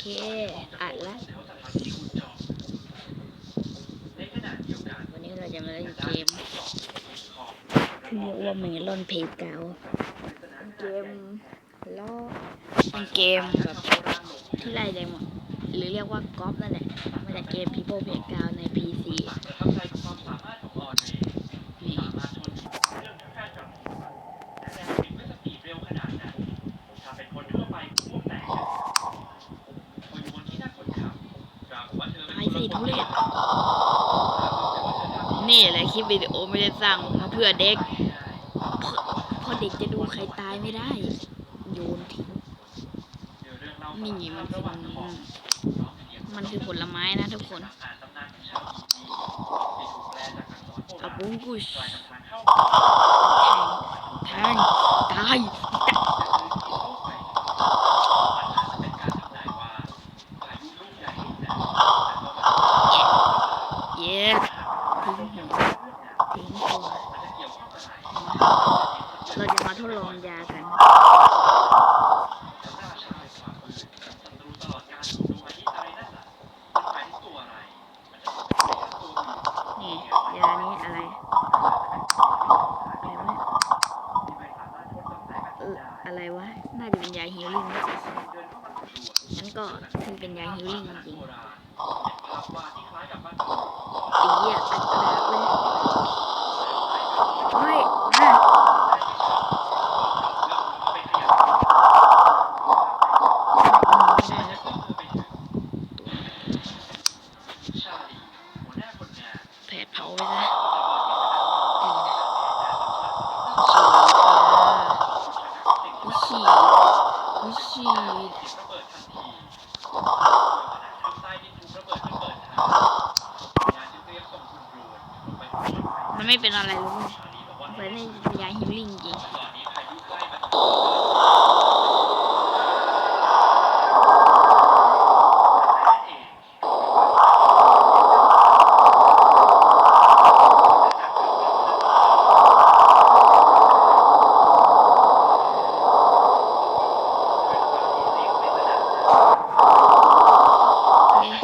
เค อัดละวันนี้เราจะมาเล่นเกมเรียกว่าเมลอนเพย์เกาเกมล้อเป็นเกมแบบที่ไรเลยหมดหรือเรียกว่ากอล์ฟนั่นแหละมาจากเกม People Playground ใน PC นี่ ไอซีทุเรศนี่แหละคลิปวิดีโอไม่ได้สร้างมาเพื่อเด็กเพราะเพราะเด็กจะดูใครตายไม่ได้ โยนทิ้งนี่มันคือมันคือผลไม้นะทุกคนอาบุงกุชแทงแทงตายตายเย้ทิ้งหัวทิ้งตัวเรา จะมาทดลองยากัน นี่ยานี้อะไรอะไรวะเอออะไรวะ น่าจะเป็นยาฮิลลิ่งนะงั้นก็คือเป็นยาฮิลลิ่งจริงตีอะอัดกระดาษเลยเฮ้ยมาแผดเผาไปซะเออฉีดวิฉีดมันไม่เป็นอะไรเลยเว้ยมันเป็นยาฮิลลิ่งจริง เอ๊ะ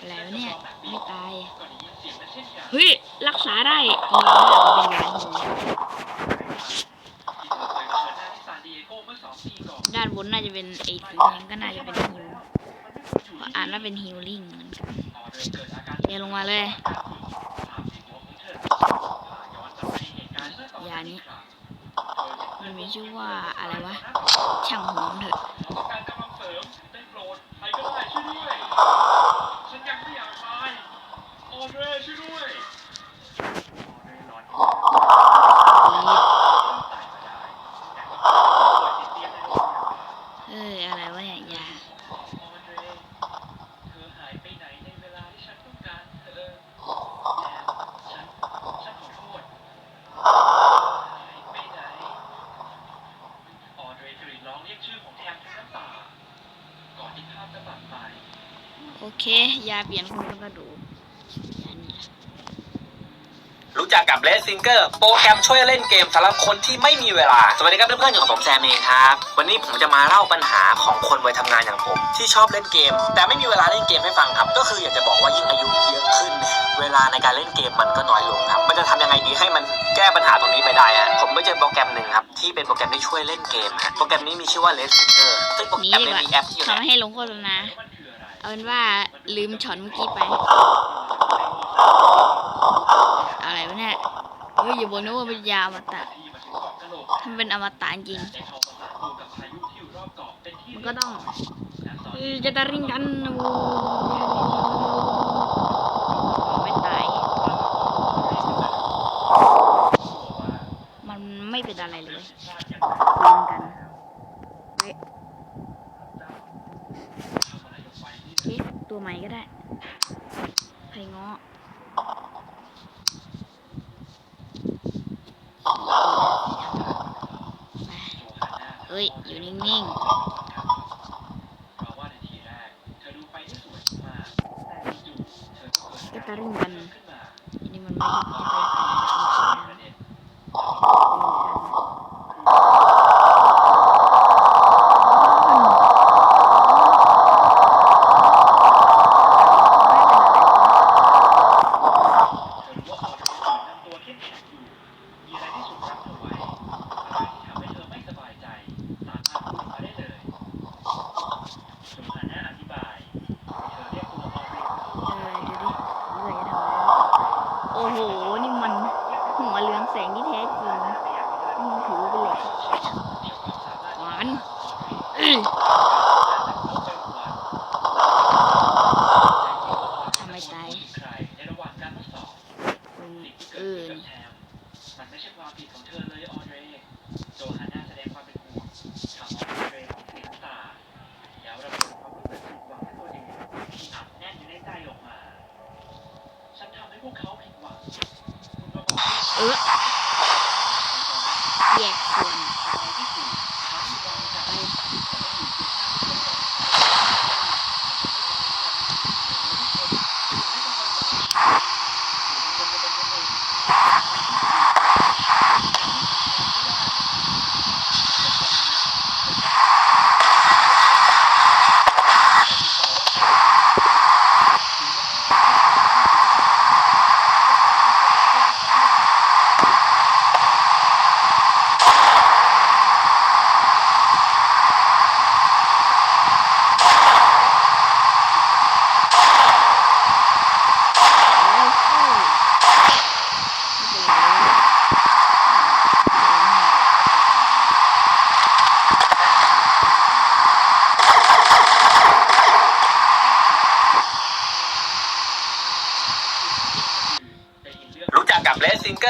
อะไรวะเนี่ย ไม่ตาย เฮ้ย รักษาได้จริงๆแล้วเป็นยาฮิลด้านบนน่าจะเป็นไอ้สีแดงก็น่าจะเป็นฮิลก็อ่านว่าเป็นฮิลลิ่งเหมือนกันเดี๋ยวลงมาเลยยานี้มันมีชื่อว่าอะไรวะ ช่างหัวมันเถอะเอ้ยอะไรวะเนี่ยยา โอเค ยาเปลี่ยนคนกระดูกยานี่แหละรู้จักกับ Red Singer โปรแกรมช่วยเล่นเกมสำหรับคนที่ไม่มีเวลา สวัสดีครับเพื่อนๆอยู่กับผมแซมเองครับ วันนี้ผมจะมาเล่าปัญหาของคนวัยทำงานอย่างผม ที่ชอบเล่นเกม แต่ไม่มีเวลาเล่นเกมให้ฟังครับ ก็คืออยากจะบอกว่ายิ่งอายุเยอะขึ้นเนี่ยเวลาในการเล่นเกมมันก็น้อยลงครับ มันจะทำยังไงดีให้มันแก้ปัญหาตรงนี้ไปได้ฮะผมไปเจอโปรแกรมหนึ่งครับที่เป็นโปรแกรมที่ช่วยเล่นเกมฮะโปรแกรมนี้มีชื่อว่า Red Singer ซึ่งโปรแกนี้รมดีนี้กว่ามีแอปที่อยู่เขาในไม่ให้ลงโฆษณา เอาเป็นว่าลืมช็อตเมื่อกี้ไป อะไรวะเนี่ยเฮ้ยอย่าบอกนะว่าเป็นยาอมตะมันเป็นอมตะจริง มันก็ต้องจะตะริงกันโอ้ไม่ตาย มันไม่เป็นอะไรเลยลืมกันเฮ้ยเอ๊ะ ตัวใหม่ก็ได้ไผ่ง้อเฮ้ย อยู่นิ่งๆ Check my people, turn the Andre.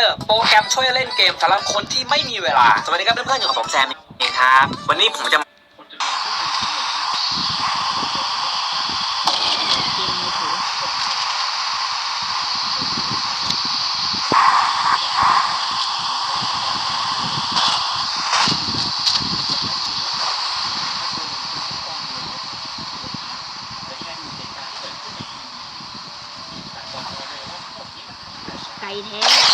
อร์โปรแกรมช่วยเล่นเกมสำหรับคนที่ไม่มีเวลา สวัสดีครับเพื่อนๆอยู่กับผมแซมเองครับ วันนี้ผมจะไก่แท้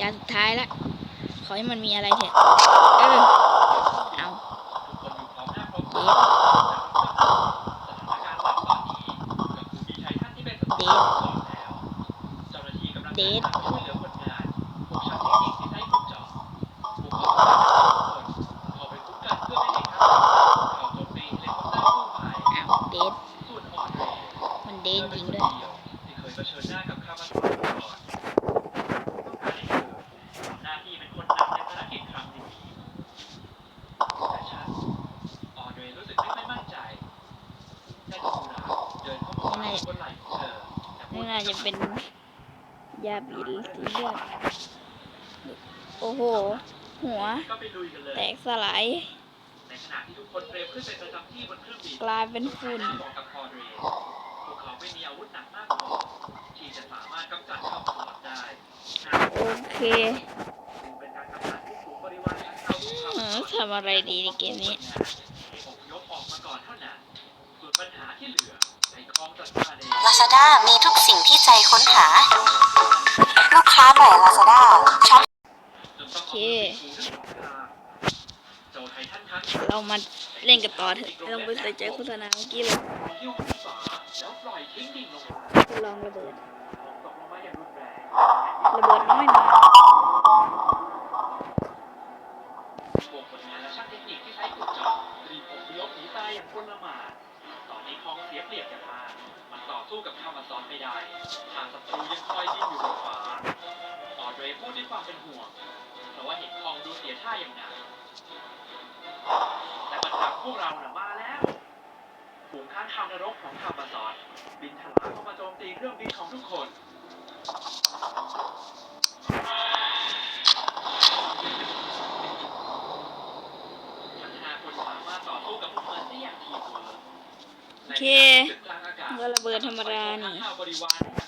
ยาสุดท้ายละขอให้มันมีอะไรเถอะเออเอาเดดเดดด น่าจะเป็นยาบีสีเลือดโอ้โห หัว แตกสลายกลายเป็นฝุ่นโอเคทำอะไรดีในเกมนี้ ด้ามีทุกสิ่งที่ใจค้นหา ลูกค้าใหม่ลาซาด้าช็อปโอเค เรามาเล่นกันต่อเถอะไม่ต้องไปใส่ใจโฆษณาเมื่อกี้เลยลองระเบิด ระเบิดน้อยหน่อย สู้กับข้ามาซอนไม่ได้ ทางศัตรูยังคอยดิ้นอยู่บนฟ้าออดรย์พูดด้วยความเป็นห่วง เพราะว่าเห็นคองดูเสียท่าอย่างหนักแต่ปัญหาพวกเราน่ะมาแล้วฝูงข้างคาวนรกของคามาซอนบินถลาเข้ามาโจมตีเครื่องบินของทุกคนทั้งห้าคนสามารถต่อสู้กับพวกมันได้อย่างทีมเวิร์คโอเค ก็ระเบิดธรรมดานี่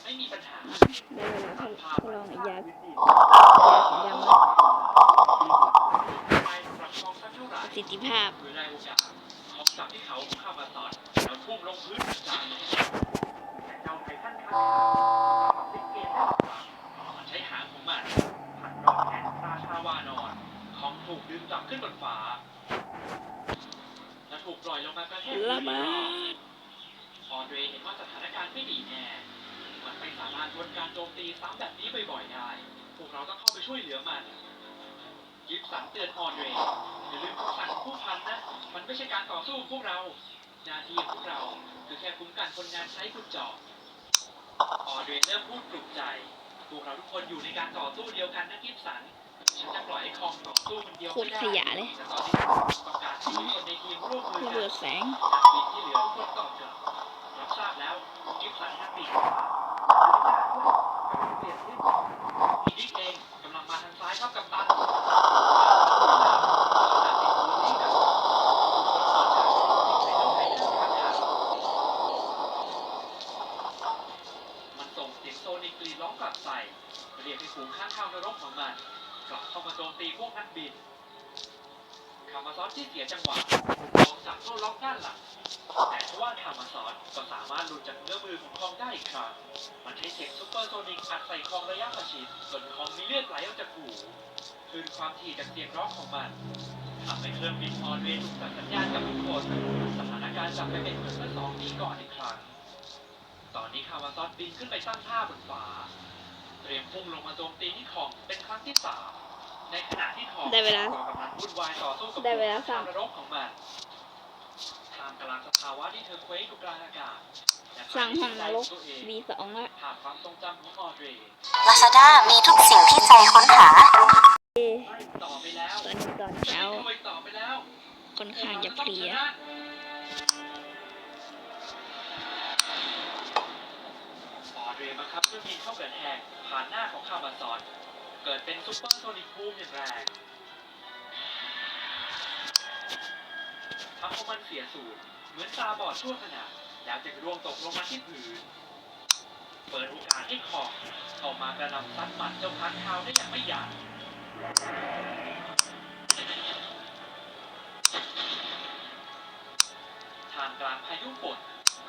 ไม่มีปัญหาได้เวลาทดลองอยาพื้นที่ยาสีดำแล้วไปสำหรับกองประสิทธิภาพเมื่อกจับที่เขาเข้ามาสอนแล้วทุ่มลงพื้นจานเจ้าไททันครับ ซ้ำแบบนี้บ่อยๆได้ พวกเราต้องเข้าไปช่วยเหลือมันยิปสันเตือนออเดรอย่าลืมคำสั่งของผู้พันนะ มันไม่ใช่การต่อสู้ของพวกเรา หน้าที่ของพวกเราคือแค่คุ้มกันคนงานใช้ขุดเจาะออเดรเริ่มพูดปลุกใจ พวกเราทุกคนอยู่ในการต่อสู้เดียวกันนะกิฟสัน ฉันจะปล่อยให้คองต่อสู้คนเดียวโคตรขยะเลยแต่ตอนนี้ต้องการให้ทุกคนในทีมร่วมมือระกัเบินดแสง นักบินที่เหลือทุกคนตอบกลับรับทราบแล้วกิฟสันนักบิน มันส่งเสียงโซนิกลีนร้องกลับใส่เรียกให้ฝูงข้างข้าวนรกของมันกลับเข้ามาโจมตีพวกนักบินคามาซอนที่เสียจังหวะลองจับโซล็อกด้านหลัง แต่ทว่าคามาซอนก็สามารถหลุดจากเนื้อมือของคองได้อีกครั้ง มันใช้เสียงซุปเปอร์โซนิกอัดใส่คองระยะประชิดจนคองมีเลือดไหลออกจากหูคืนความถี่จากเสียงร้องของมันทำให้เครื่องบินออนเวย์ถูกตัดสัญญาณกับทุกคนสถานการณ์กลับไปเป็นเหมือนเมื่อสองปีก่อนอีกครั้ง ตอนนี้คามาซอนบินขึ้นไปตั้งท่าบนฟ้า เตรียมพุ่งลงมาโจมตีที่คองเป็นครั้งที่สามในขณะที่คองได้เวลาก็กำลังวุ่นวายต่อสู้กับได้เวลาข้าสั่งนรกของมันท่าม กลางสภาวะที่เธอเคว้งอยู่กลางอากาศและสร้างห้องนรกตัวเอง V2 ละภาพความทรงจำของออเดรลาซาด้ามีทุกสิ่งที่ใจค้นหาเอ้ยไม่ต่อไปแล้วตอนนี้ตอนเช้าไม่ต่อไปแล้วค่อนข้างจะเพลียออเดรบังคับเครื่องบินเข้ากระแทกผ่านหน้าของคามาซอนเกิดเป็นซุปเปอร์โซนิกบูมอย่างแรง ทำให้มันเสียสูตรเหมือนตาบอดชั่วขณะแล้วจึงร่วงตกลงมาที่พื้น เปิดโอกาสให้คองออกมากระหนำซัดหมัดเจ้าพันเท้าได้อย่างไม่หยาดทางกลางพายุฝน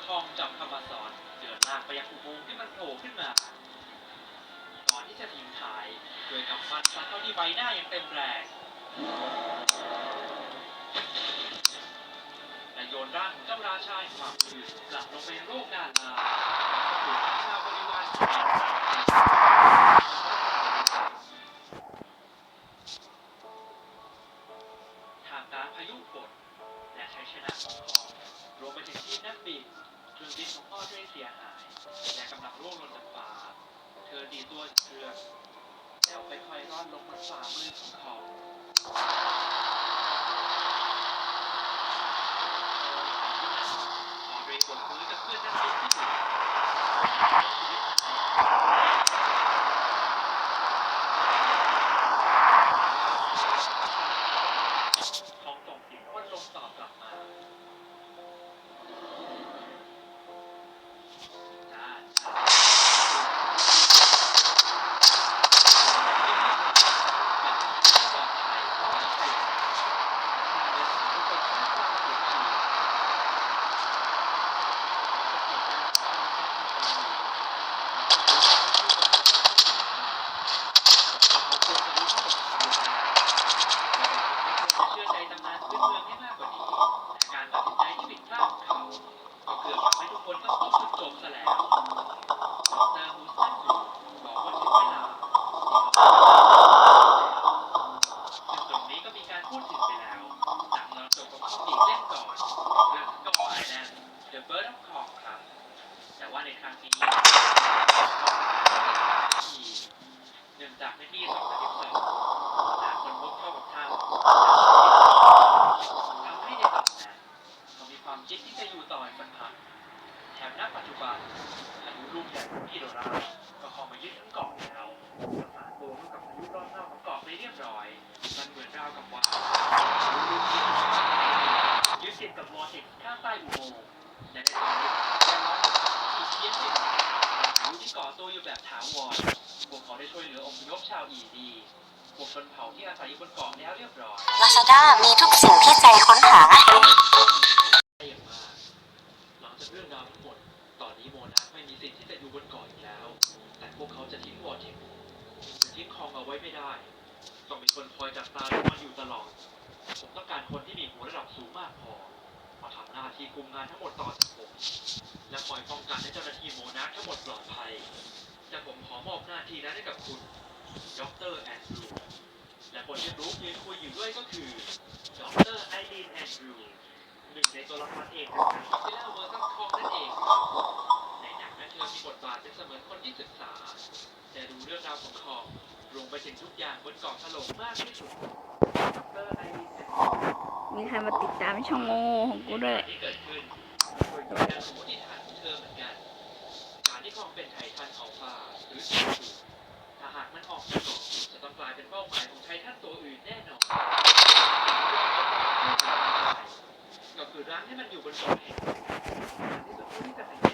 คองจับคามาซอนเดินลากไปยังอุโมงค์ที่มันโผล่ขึ้นมา ก่อนที่จะทิ้งท้าย โดยกำฟันซัดเข้าที่ใบหน้าอย่างเต็มแรง ชาแห่งความมืดกลับลงไปโลกด้านลางถูกข้าชาวบริวารของมันท่ามกางพายุฝนและใชัยชนะของคองรวมไปถึงทีมนักบินเครื่องบินของพ่อเรเสียหาย และกำลังร่วงลงจากฟ้า เธอดีตัวเครื่องแล้วค่อยๆร่อนลงบนฝ่ามือของ you. นจากในปี2012หากคนพบเข้ากับทางทำให้ในตำนานเขามีความคิดที่จะอยู่ต่ออีกสักพักแถมณปัจจุบันพายุลูกใหญ่ของพี่โดราก็เข้ามายึดทั้งเกาะแล้วประสานตัวเข้ากับพายุรอบนอกของเกาะไปเรียบร้อย มันเหมือนราวกับว่าลูกที่ยึดติดกับมอเท็กข้างใต้อุโมงค์และในตอนนี้แรงร้อนอีกเพี้ยนหนึ่งพายุที่ก่อตัวอยู่แบบถาวร พวกเขาได้ช่วยเหลืออพยพชาวอีดีพวกชนเผ่าที่อาศัยอยู่บนเกาะแล้วเรียบร้อย ลาซาด้ามีทุกสิ่งที่ใจค้นหา ละครเอกของหนังที่เล่าเวอร์ซัสคองนั่นเอง ในหนังนั้นเธอมีบทบาทเป็นเสมือนคนที่ศึกษา แต่รู้เรื่องราวของคองรวมไปถึงทุกอย่างบนเกาะถล่มมากที่สุดดรไอรีนแอนดรูมีใครมาติดตามช่องโง่ของกูด้วย ที่เกิดขึ้นโดยยืนยันสมมติฐานของเธอเหมือนกันการที่คองเป็นไททันอัลฟาหรือสูถ้าหากมันออกจากเกาะจะต้องกลายเป็นเป้าหมายของไททันตัวอื่นแน่นอน รือร้านให้มันอยู่บนเกาที่สุดที่จะเห็น